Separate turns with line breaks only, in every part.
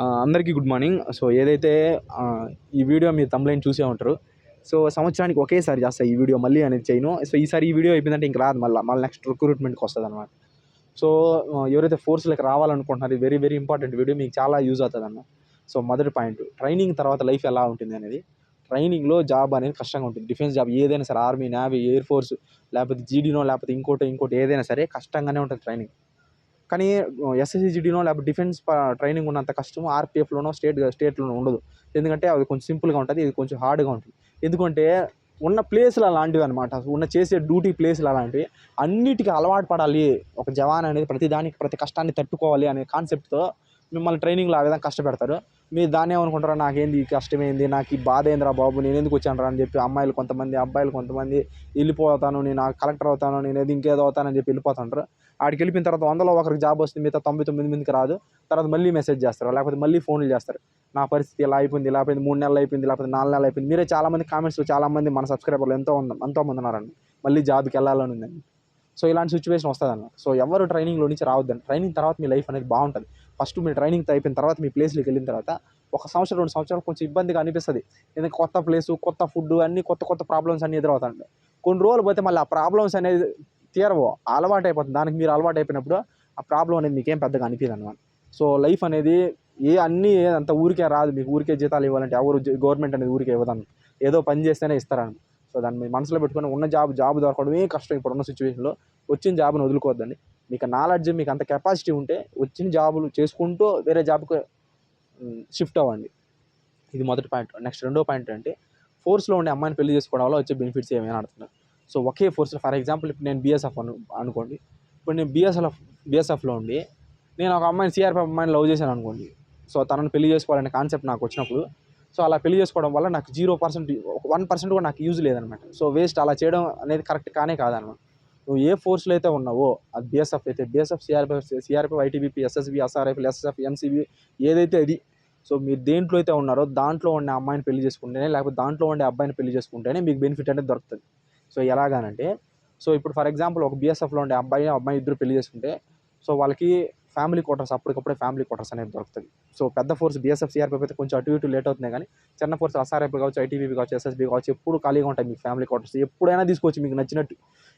అందరికీ good morning. So ఏదైతే ఈ వీడియో మీరు తమ్లైన్ చూసే ఉంటారు సో సంవత్సరానికి ఒకేసారి చేస్తా ఈ వీడియో మళ్ళీ అనేది చేయను. సో ఈసారి ఈ వీడియో అయిపోయిందంటే ఇంక రాదు మళ్ళీ మళ్ళీ నెక్స్ట్ రిక్రూట్మెంట్కి వస్తుంది అనమాట సో ఎవరైతే ఫోర్స్లోకి రావాలనుకుంటున్నారో వెరీ వెరీ ఇంపార్టెంట్ వీడియో మీకు చాలా యూజ్ అవుతుంది అన్న సో మొదటి పాయింట్ ట్రైనింగ్ తర్వాత లైఫ్ ఎలా ఉంటుంది అనేది. ట్రైనింగ్లో జాబ్ అనేది కష్టంగా ఉంటుంది. డిఫెన్స్ జాబ్ ఏదైనా సరే ఆర్మీ నేవీ ఎయిర్ ఫోర్స్ లేకపోతే జీడీనో లేకపోతే ఇంకోటి ఇంకోటి ఏదైనా సరే కష్టంగానే ఉంటుంది ట్రైనింగ్ కానీ ఎస్ఎస్సి లేకపోతే డిఫెన్స్ ట్రైనింగ్ ఉన్నంత కష్టం ఆర్పిఎఫ్లోనో స్టేట్ స్టేట్లోనో ఉండదు. ఎందుకంటే అది కొంచెం సింపుల్గా ఉంటుంది ఇది కొంచెం హార్డ్గా ఉంటుంది. ఎందుకంటే ఉన్న ప్లేస్లు అలాంటివి అనమాట ఉన్న చేసే డ్యూటీ ప్లేస్లు అలాంటివి అన్నిటికీ అలవాటు పడాలి. ఒక జవాన్ అనేది ప్రతి దానికి ప్రతి కష్టాన్ని తట్టుకోవాలి అనే కాన్సెప్ట్తో మిమ్మల్ని ట్రైనింగ్లో ఆ విధంగా కష్టపెడతారు. మీరు దాన్ని ఏమనుకుంటారా? నాకేంది ఈ కష్టమేంది? నాకు ఈ బాధ ఏందిరా బాబు? నేను ఎందుకు వచ్చాను అని చెప్పి అమ్మాయిలు కొంతమంది అబ్బాయిలు కొంతమంది వెళ్ళిపోతాను నేను కలెక్టర్ అవుతాను నేను ఏది ఇంకేదో అవుతానని చెప్పి వెళ్ళిపోతుంటారు. ఆడికి వెళ్ళిపోయిన తర్వాత వందలో ఒకరికి జాబ్ వస్తుంది మిగతా తొంభై తొమ్మిది మందికి రాదు. తర్వాత మళ్ళీ మెసేజ్ చేస్తారు లేకపోతే మళ్ళీ ఫోన్లు చేస్తారు. నా పరిస్థితి ఇలా అయిపోయింది ఇలా అయిపోయింది మూడు నెలలు అయిపోయింది లేకపోతే నాలుగు నెలలు అయిపోయింది. మీరే చాలామంది కామెంట్స్లో చాలామంది మన సబ్స్క్రైబర్లు ఎంతో ఉంది ఎంతో మంది ఉన్నారండి. మళ్ళీ జాబ్కి వెళ్ళాలని ఉందండి. సో ఇలాంటి సిచ్యువేషన్ వస్తుంది అన్న సో ఎవరు ట్రైనింగ్లో నుంచి రావద్దండి. ట్రైనింగ్ తర్వాత మీ లైఫ్ అనేది బాగుంటుంది. ఫస్ట్ మీ ట్రైనింగ్ అయిపోయిన తర్వాత మీ ప్లేస్లోకి వెళ్ళిన తర్వాత ఒక సంవత్సరం రెండు సంవత్సరాలు కొంచెం ఇబ్బందిగా అనిపిస్తుంది. ఎందుకంటే కొత్త ప్లేసు కొత్త ఫుడ్ అన్ని కొత్త కొత్త ప్రాబ్లమ్స్ అన్ని ఎదురవుతాయండి. కొన్ని రోజులు పోతే మళ్ళీ ఆ ప్రాబ్లమ్స్ అనేది తీరవు అలవాటు అయిపోతుంది దానికి మీరు అలవాటు అయిపోయినప్పుడు ఆ ప్రాబ్లం అనేది మీకేం పెద్దగా అనిపించదు అనమాట సో లైఫ్ అనేది ఏ అన్నీ అంత ఊరికే రాదు. మీకు ఊరికే జీతాలు ఇవ్వాలంటే ఎవరు గవర్నమెంట్ అనేది ఊరికే ఇవ్వదాను ఏదో పని చేస్తేనే ఇస్తారని సో దాన్ని మీరు మనసులో పెట్టుకొని ఉన్న జాబ్ జాబ్ దొరకడమే కష్టం ఇప్పుడు ఉన్న సిచ్యువేషన్లో. వచ్చిన జాబ్ని వదులుకోవద్దండి. మీకు నాలెడ్జ్ మీకు అంత కెపాసిటీ ఉంటే వచ్చిన జాబులు చేసుకుంటూ వేరే జాబ్కి షిఫ్ట్ అవ్వండి. ఇది మొదటి పాయింట్. నెక్స్ట్ రెండో పాయింట్ అంటే ఫోర్స్లో ఉండే అమ్మాయిని పెళ్ళి చేసుకోవడం వల్ల వచ్చే బెనిఫిట్స్ ఏమైనా అడుగుతున్నారు? సో ఒకే ఫోర్స్లో ఫర్ ఎగ్జాంపుల్ ఇప్పుడు నేను బీఎస్ఎఫ్ అను అనుకోండి. ఇప్పుడు నేను బీఎస్ఎఫ్ బిఎస్ఎఫ్లో ఉండి నేను ఒక అమ్మాయిని సిఆర్పీ అమ్మాయిని లవ్ చేశాను అనుకోండి. సో తనని పెళ్ళి చేసుకోవాలనే కాన్సెప్ట్ నాకు వచ్చినప్పుడు సో అలా పెళ్ళి చేసుకోవడం వల్ల నాకు జీరో పర్సెంట్ వన్ పర్సెంట్ కూడా నాకు యూజ్ లేదనమాట. సో వేస్ట్ అలా చేయడం అనేది కరెక్ట్ కానే కాదనమాట. నువ్వు ఏ ఫోర్స్లో అయితే ఉన్నావో అది బిఎస్ఎఫ్ అయితే BSF CRPF CRPF ITBP SSB SRIP SSF NCB ఏదైతే అది సో మీరు దేంట్లో అయితే ఉన్నారో దాంట్లో ఉండే అమ్మాయిని పెళ్ళి చేసుకుంటేనే లేకపోతే దాంట్లో ఉండే అబ్బాయిని పెళ్ళి చేసుకుంటేనే మీకు బెనిఫిట్ అనేది దొరుకుతుంది. సో ఎలాగానంటే సో ఇప్పుడు ఫర్ ఎగ్జాంపుల్ ఒక బీఎస్ఎఫ్లో ఉండే అబ్బాయి అమ్మాయి ఇద్దరు పెళ్ళి చేసుకుంటే సో వాళ్ళకి ఫ్యామిలీ క్వార్టర్స్ అప్పటికప్పుడే ఫ్యామిలీ క్వార్టర్స్ అనేది దొరుకుతుంది సో పెద్ద ఫోర్స్ బీఎస్ఎఫ్ సిఆర్పీఎఫ్ అయితే కొంచెం అటు ఇటు లేట్ అవుతున్నాయి కానీ చిన్న ఫోర్స్ ఎస్ఆర్ఎఫ్ కావచ్చు ఐటీబీపీ కావచ్చు ఎస్ఎస్బీ కావచ్చు ఎప్పుడు ఖాళీగా ఉంటాయి మీ ఫ్యామిలీ క్వార్టర్స్. ఎప్పుడైనా తీసుకోవచ్చు మీకు నచ్చినట్టు.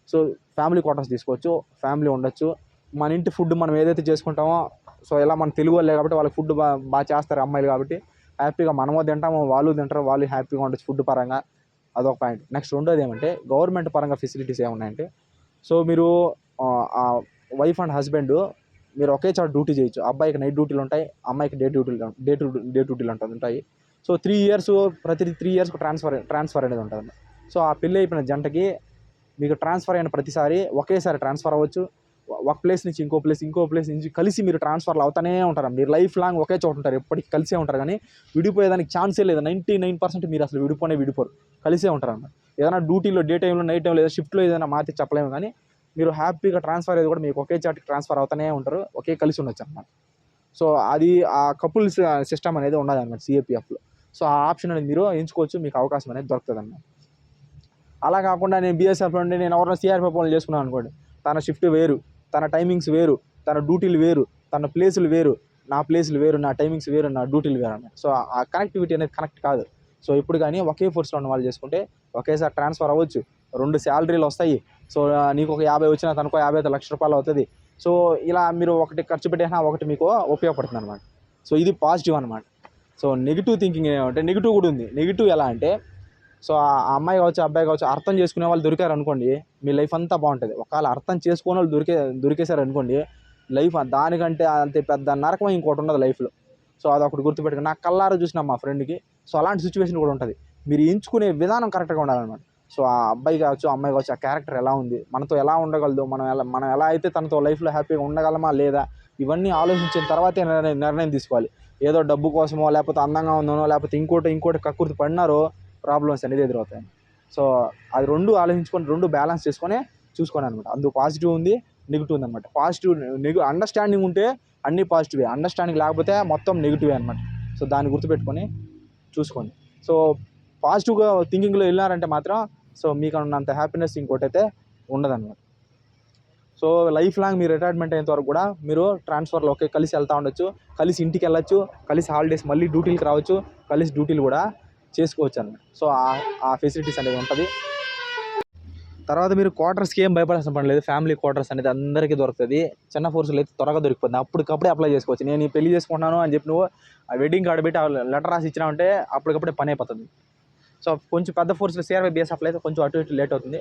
సో ఫ్యామిలీ క్వార్టర్స్ తీసుకోవచ్చు ఫ్యామిలీ ఉండొచ్చు. మన ఇంటి ఫుడ్ మనం ఏదైతే చేసుకుంటామో సో ఇలా మన తెలుగు వాళ్ళే కాబట్టి వాళ్ళకి ఫుడ్ బాగా చేస్తారు అమ్మాయిలు కాబట్టి హ్యాపీగా మనమో తింటాము వాళ్ళు తింటారు వాళ్ళు హ్యాపీగా ఉండొచ్చు ఫుడ్ పరంగా. అదొక పాయింట్. నెక్స్ట్ రెండోది ఏమంటే గవర్నమెంట్ పరంగా ఫెసిలిటీస్ ఏమున్నాయంటే సో మీరు వైఫ్ అండ్ హస్బెండ్ మీరు ఒకే చోట డ్యూటీ చేయొచ్చు. అబ్బాయికి నైట్ డ్యూటీలు ఉంటాయి అమ్మాయికి డే డ్యూటీలు డే టు డే డ్యూటీలు ఉంటుంది ఉంటాయి. సో త్రీ ఇయర్స్ ప్రతి త్రీ ఇయర్స్కి ట్రాన్స్ఫర్ ట్రాన్స్ఫర్ అనేది ఉంటుంది సో ఆ పెళ్ళి అయిపోయిన జంటకి మీకు ట్రాన్స్ఫర్ అయిన ప్రతిసారి ఒకేసారి ట్రాన్స్ఫర్ అవ్వచ్చు. ఒక ప్లేస్ నుంచి ఇంకో ప్లేస్ ఇంకో ప్లేస్ నుంచి కలిసి మీరు ట్రాన్స్ఫర్లు అవుతానే ఉంటారు. మీరు లైఫ్ లాంగ్ ఒకే చోట ఉంటారు ఎప్పటికీ కలిసే ఉంటారు కానీ విడిపోయేదానికి ఛాన్సే లేదు. నైంటీ నైన్ పర్సెంట్ మీరు అసలు విడిపోనే విడిపోరు. కలిసే ఉంటారు అన్నమాట. ఏదైనా డ్యూటీలో డే టైంలో నైట్ టైంలో లేదా షిఫ్ట్లో ఏదైనా మార్చి చెప్పలేము కానీ మీరు హ్యాపీగా ట్రాన్స్ఫర్ అయ్యేది కూడా మీకు ఒకే చాటికి ట్రాన్స్ఫర్ అవుతానే ఉంటారు. ఒకే కలిసి ఉండొచ్చు అన్నమాట. సో అది ఆ కపుల్స్ సిస్టమ్ అనేది ఉండదు అనమాట సిఏపిఎఫ్లో సో ఆ ఆప్షన్ అనేది మీరు ఎంచుకోవచ్చు. మీకు అవకాశం అనేది దొరుకుతుంది అన్నమాట. అలా కాకుండా నేను బీఎస్ఎఫ్ నుండి నేను ఎవరైనా సిఆర్పిఎఫ్ వాళ్ళు చేసుకున్నాను అనుకోండి. తన షిఫ్ట్ వేరు. తన టైమింగ్స్ వేరు తన డ్యూటీలు వేరు తన ప్లేసులు వేరు నా ప్లేసులు వేరు నా టైమింగ్స్ వేరు నా డ్యూటీలు వేరు అన్నమాట. సో ఆ కనెక్టివిటీ అనేది కనెక్ట్ కాదు. సో ఇప్పుడు కానీ ఒకే ఫోర్స్లో ఉన్న వాళ్ళు చేసుకుంటే ఒకేసారి ట్రాన్స్ఫర్ అవ్వచ్చు. రెండు శాలరీలు వస్తాయి. సో నీకు ఒక యాభై వచ్చినా తనకో యాభై ఐదు లక్ష రూపాయలు అవుతుంది. సో ఇలా మీరు ఒకటి ఖర్చు పెట్టేసినా ఒకటి మీకు ఉపయోగపడుతుంది అనమాట సో ఇది పాజిటివ్ అనమాట సో నెగిటివ్ థింకింగ్ ఏమంటే నెగిటివ్ కూడా ఉంది. నెగిటివ్ ఎలా అంటే సో ఆ అమ్మాయి కావచ్చు అబ్బాయి కావచ్చు అర్థం చేసుకునే వాళ్ళు దొరికారు అనుకోండి మీ లైఫ్ అంతా బాగుంటుంది. ఒకవేళ అర్థం చేసుకునే వాళ్ళు దొరికే దొరికేశారు అనుకోండి లైఫ్ దానికంటే అంత పెద్ద నరకం ఇంకోటి ఉండదు లైఫ్లో. సో అదొకటి గుర్తుపెట్టుకుని నాకు కల్లారా చూసిన మా ఫ్రెండ్కి సో అలాంటి సిచ్యువేషన్ కూడా ఉంటుంది. మీరు ఎంచుకునే విధానం కరెక్ట్గా ఉండాలన్నమాట. సో ఆ అబ్బాయి కావచ్చు అమ్మాయి కావచ్చు ఆ క్యారెక్టర్ ఎలా ఉంది మనతో ఎలా ఉండగలదు మనం ఎలా మనం ఎలా అయితే తనతో లైఫ్లో హ్యాపీగా ఉండగలమా లేదా ఇవన్నీ ఆలోచించిన తర్వాతే నిర్ణయం నిర్ణయం తీసుకోవాలి. ఏదో డబ్బు కోసమో లేకపోతే అందంగా ఉందనో లేకపోతే ఇంకోటి ఇంకోటి కక్కుర్తి పడినారో ప్రాబ్లమ్స్ అనేది ఎదురవుతాయి. సో అది రెండు ఆలోచించుకొని రెండు బ్యాలెన్స్ చేసుకొని చూసుకోండి అనమాట అందుకు పాజిటివ్ ఉంది నెగిటివ్ ఉంది అనమాట పాజిటివ్ నెగి అండర్స్టాండింగ్ ఉంటే అన్నీ పాజిటివే. అండర్స్టాండింగ్ లేకపోతే మొత్తం నెగిటివే అనమాట సో దాన్ని గుర్తుపెట్టుకొని చూసుకోండి. సో పాజిటివ్గా థింకింగ్లో వెళ్ళారంటే మాత్రం సో మీకు ఉన్నంత హ్యాపీనెస్ ఇంకోటి అయితే ఉండదన్నమాట. సో లైఫ్ లాంగ్ మీరు రిటైర్మెంట్ అయ్యేంత వరకు కూడా మీరు ట్రాన్స్ఫర్లో ఒకే కలిసి వెళ్తూ ఉండొచ్చు. కలిసి ఇంటికి వెళ్ళొచ్చు. కలిసి హాలిడేస్ మళ్ళీ డ్యూటీలకు రావచ్చు. కలిసి డ్యూటీలు కూడా చేసుకోవచ్చు అన్నమాట సో ఆ- ఆ ఫెసిలిటీస్ అనేది ఉంటుంది. తర్వాత మీరు క్వార్టర్స్కి ఏం భయపడాల్సిన పని లేదు. ఫ్యామిలీ క్వార్టర్స్ అనేది అందరికీ దొరుకుతుంది. చిన్న ఫోర్స్లో అయితే త్వరగా దొరికిపోతుంది. అప్పటికప్పుడే అప్లై చేసుకోవచ్చు. నేను పెళ్ళి చేసుకుంటున్నాను అని చెప్పి నువ్వు ఆ వెడ్డింగ్ కార్డు పెట్టి ఆ లెటర్ రాసి ఇచ్చినావంటే అప్పటికప్పుడే పని అయిపోతుంది. సో కొంచెం పెద్ద ఫోర్స్లో సిఆర్వై బిఎస్ఎఫ్లో అయితే కొంచెం అటు ఇటు లేట్ అవుతుంది.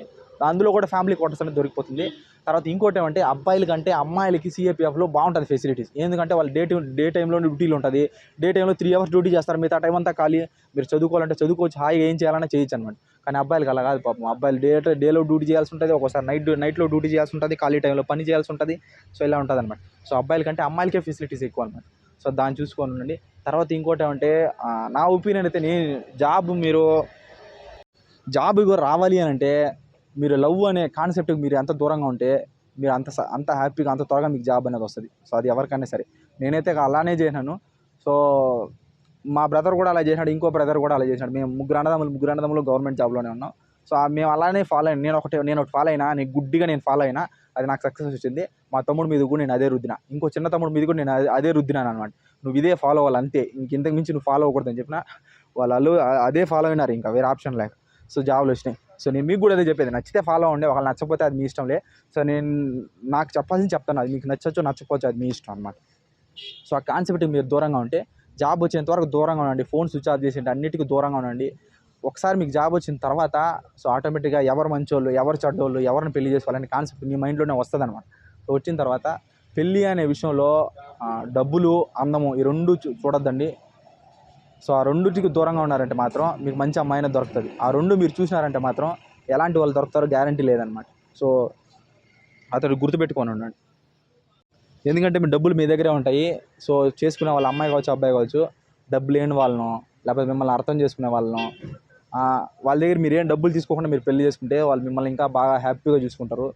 అందులో కూడా ఫ్యామిలీ క్వార్టర్స్ అనేది దొరికిపోతుంది. తర్వాత ఇంకోటి ఏమంటే అబ్బాయిల కంటే అమ్మాయిలకి సిఏపిఎఫ్లో బాగుంటుంది ఫెసిలిటీస్ ఎందుకంటే వాళ్ళు డే డే టైంలో డ్యూటీలు ఉంటుంది. డే టైంలో త్రీ అవర్స్ డ్యూటీ చేస్తారు. మిగతా టైం అంతా ఖాళీ. మీరు చదువుకోవాలంటే చదువుకోవచ్చు. హాయిగా ఏం చేయాలన్నా చేయొచ్చు అనమాట కానీ అబ్బాయిలకి అలా కాదు పాపం. అబ్బాయిలు డే డేలో డ్యూటీ చేయాల్సి ఉంటుంది. ఒకసారి నైట్ నైట్లో డ్యూటీ చేయాల్సి ఉంటుంది. ఖాళీ టైంలో పని చేయాల్సి ఉంటుంది. సో ఇలా ఉంటుంది అనమాట సో అబ్బాయిల కంటే అమ్మాయిలకే ఫెసిలిటీస్ ఎక్కువ అనమాట సో దాన్ని చూసుకొని ఉండండి. తర్వాత ఇంకోటి ఏమంటే నా ఒపీనియన్ అయితే నేను జాబ్ మీరు జాబ్ రావాలి అని అంటే మీరు లవ్ అనే కాన్సెప్ట్కి మీరు ఎంత దూరంగా ఉంటే మీరు అంత స- అంత హ్యాపీగా అంత త్వరగా మీకు జాబ్ అనేది వస్తుంది. సో అది ఎవరికైనా సరే. నేనైతే అలానే చేసినాను. సో మా బ్రదర్ కూడా అలా చేసినాడు ఇంకో బ్రదర్ కూడా అలా చేసినాడు. మేము ముగ్గురు అన్నదమ్ములు ముగ్గురు అన్నదమ్ములు గవర్నమెంట్ జాబ్లోనే ఉన్నాం. సో మేము అలానే ఫాలో అయినా నేను ఒకటి నేను ఒకటి ఫాలో అయినా నేను గుడ్డిగా నేను ఫాలో అయినా అది నాకు సక్సెస్ వచ్చింది. మా తమ్ముడు మీద కూడా నేను అదే రుద్దిన. ఇంకో చిన్న తమ్ముడు మీద కూడా నేను అదే- అదే రుద్దినాను అనమాట నువ్వు ఇదే ఫాలో అవ్వాలి అంతే. ఇంకింతకు మించి నువ్వు ఫాలో అవ్వకూడదని చెప్పిన వాళ్ళు అదే ఫాలో అయినారు ఇంకా వేరే ఆప్షన్ లేక. సో జాబ్లు వచ్చినాయి. సో నేను మీకు కూడా అదే చెప్పేది నచ్చితే ఫాలో అవ్వండి ఒకవేళ నచ్చకపోతే అది మీ ఇష్టంలే సో నేను నాకు చెప్పాల్సింది చెప్తాను అది మీకు నచ్చచ్చు నచ్చకపోవచ్చు అది మీ ఇష్టం అనమాట సో ఆ కాన్సెప్ట్ మీరు దూరంగా ఉంటే జాబ్ వచ్చేంత వరకు దూరంగా ఉండండి ఫోన్ స్విచ్ ఆఫ్ చేసి అన్నిటికీ దూరంగా ఉండండి. ఒకసారి మీకు జాబ్ వచ్చిన తర్వాత సో ఆటోమేటిక్గా ఎవరు మంచోళ్ళు ఎవరు చెడ్డోళ్ళు ఎవరిని పెళ్ళి చేసుకోవాలనే కాన్సెప్ట్ మీ మైండ్లోనే వస్తుంది అనమాట సో వచ్చిన తర్వాత పెళ్ళి అనే విషయంలో డబ్బులు అందము ఈ రెండు చూ- చూడొద్దండి. సో ఆ రెండుటికి దూరంగా ఉన్నారంటే మాత్రం మీకు మంచి అమ్మాయినే దొరుకుతుంది. ఆ రెండు మీరు చూసినారంటే మాత్రం ఎలాంటి వాళ్ళు దొరుకుతారో గ్యారంటీ లేదనమాట సో అతడు గుర్తుపెట్టుకొని ఉండండి. ఎందుకంటే మీ డబ్బులు మీ దగ్గరే ఉంటాయి. సో చేసుకునే వాళ్ళ అమ్మాయి కావచ్చు అబ్బాయి కావచ్చు డబ్బు లేని వాళ్ళను లేకపోతే మిమ్మల్ని అర్థం చేసుకునే వాళ్ళను వాళ్ళ దగ్గర మీరు ఏం డబ్బులు తీసుకోకుండా మీరు పెళ్ళి చేసుకుంటే వాళ్ళు మిమ్మల్ని ఇంకా బాగా హ్యాపీగా చూసుకుంటారు.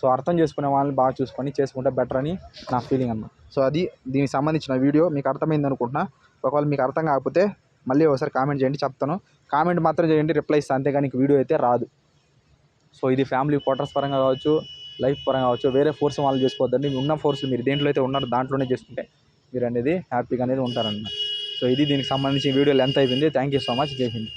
సో అర్థం చేసుకునే వాళ్ళని బాగా చూసుకొని చేసుకుంటే బెటర్ అని నా ఫీలింగ్ అన్న సో అది దీనికి సంబంధించిన వీడియో మీకు అర్థమైంది అనుకుంటున్నా. ఒకవేళ మీకు అర్థం కాకపోతే మళ్ళీ ఒకసారి కామెంట్ చేయండి చెప్తాను. కామెంట్ మాత్రం చేయండి రిప్లై ఇస్తాను అంతేగాని వీడియో అయితే రాదు. సో ఇది ఫ్యామిలీ క్వార్టర్స్ పరంగా కావచ్చు లైఫ్ పరంగా కావచ్చు వేరే ఫోర్స్ వాళ్ళు చేసుకోవద్దండి. మీ ఉన్న ఫోర్స్ మీరు దేంట్లో అయితే ఉన్నారో దాంట్లోనే చేసుకుంటే మీరు అనేది హ్యాపీగా అనేది ఉంటారన్నమాట. సో ఇది దీనికి సంబంధించి వీడియో లెంత్ అయిపోయింది. థ్యాంక్ యూ సో మచ్ జై హింద్